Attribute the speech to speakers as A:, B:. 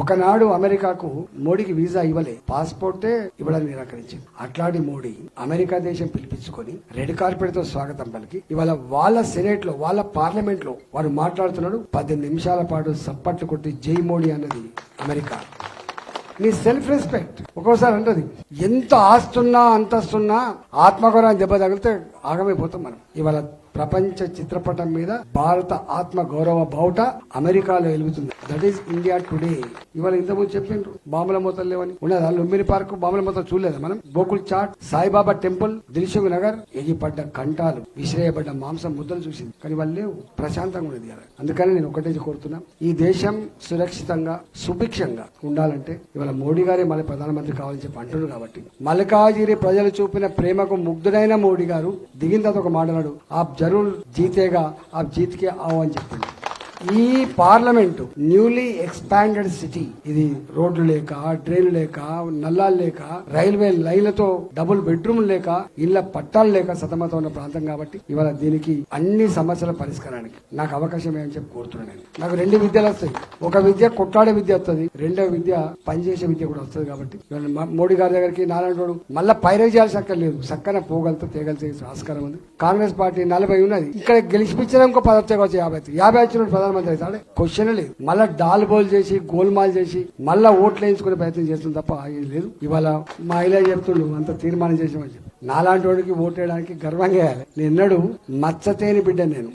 A: ఒకనాడు అమెరికాకు మోడీకి వీసా ఇవ్వలే. పాస్పోర్టే ఇవ్వడానికి నిరాకరించింది. అట్లాంటి మోడీ అమెరికా దేశం పిలిపించుకొని రెడ్ కార్పెట్తో స్వాగతం పలికి ఇవాళ వాళ్ళ సెనేట్లో వాళ్ళ పార్లమెంట్లో వారు మాట్లాడుతున్నాడు. పద్దెనిమిది నిమిషాల పాటు సప్పట్లు కొట్టి జై మోడీ అన్నది అమెరికా. నీ సెల్ఫ్ రెస్పెక్ట్ ఒక్కోసారి అంటది ఎంత ఆస్తున్నా అంతస్తున్నా ఆత్మగౌరవం దెబ్బ తగిలితే ఆగమైపోతాం మనం. ఇవాళ ప్రపంచ చిత్రపటం మీద భారత ఆత్మ గౌరవ బావుట అమెరికాలో వెలుగుతుంది. దట్ ఈస్ ఇండియా టుడే ఇవాళ ఇంతకుముందు చెప్పిండ్రు బాంబుల మూతలు లేవని. ఉన్నదా? లుంబిని పార్క్ బాంబుల మూతలు చూడలేదు మనం? Gokul chat Saibaba temple Dilsukhnagar. ఎగిపడ్డ కంటాలు విసిరేయబడ్డ మాంసం ముద్దలు చూసింది. కానీ వాళ్ళు లేవు. ప్రశాంతంగా ఉండేది కదా అందుకని నేను ఒకటే కోరుతున్నా ఈ దేశం సురక్షితంగా సుభిక్షంగా ఉండాలంటే ఇవాళ మోడీ గారే మళ్ళీ ప్రధానమంత్రి కావాలని చెప్పి అంటున్నారు కాబట్టి. మల్కాజిరి ప్రజలు చూపిన ప్రేమకు ముగ్ధుడైన మోడీ గారు దిగిన తర్వాత ఒక మాట్లాడు ఆప్ ज़रूर जीतेगा। आप जीत के आवाज़ ఈ పార్లమెంట్ న్యూలీ ఎక్స్పాండెడ్ సిటీ. ఇది రోడ్లు లేక డ్రైన్లు లేక నల్లాలు లేక రైల్వే లైన్లతో డబుల్ బెడ్రూమ్ లేక ఇళ్ళ పట్టాలు లేక సతమతం ఉన్న ప్రాంతం కాబట్టి ఇవాళ దీనికి అన్ని సమస్యల పరిష్కారానికి నాకు అవకాశం ఏమని చెప్పి కోరుతున్నాను నాకు రెండు విద్యలు వస్తాయి. ఒక విద్య కొట్లాడే విద్య వస్తుంది రెండో విద్య పనిచేసే విద్య కూడా వస్తుంది కాబట్టి మోడీ గారి దగ్గరికి నారాయణ మళ్ళీ పైరే చేయాల్సి అక్కర్లేదు. చక్కన పోగలతో తేగలితే ఆస్కారం ఉంది. కాంగ్రెస్ పార్టీ నలభై ఉన్నది. ఇక్కడ గెలిచిపించడం ఇంకో పదవి వచ్చి యాభై యాభై వచ్చిన ప్రధానమంత్రి అవుతాడే క్వశ్చన్ లేదు. మళ్ళా డాల్ బోల్ చేసి గోల్మాల్ చేసి మళ్ళా ఓట్లు వేయించుకునే ప్రయత్నం చేస్తుంది తప్ప లేదు. ఇవాళ మా ఇలా చెప్తుండు అంత తీర్మానం చేసామని చెప్పి. నాలాంటి వాడికి ఓటేయడానికి గర్వంగా వేయాలి నేను మచ్చతేని బిడ్డ నేను.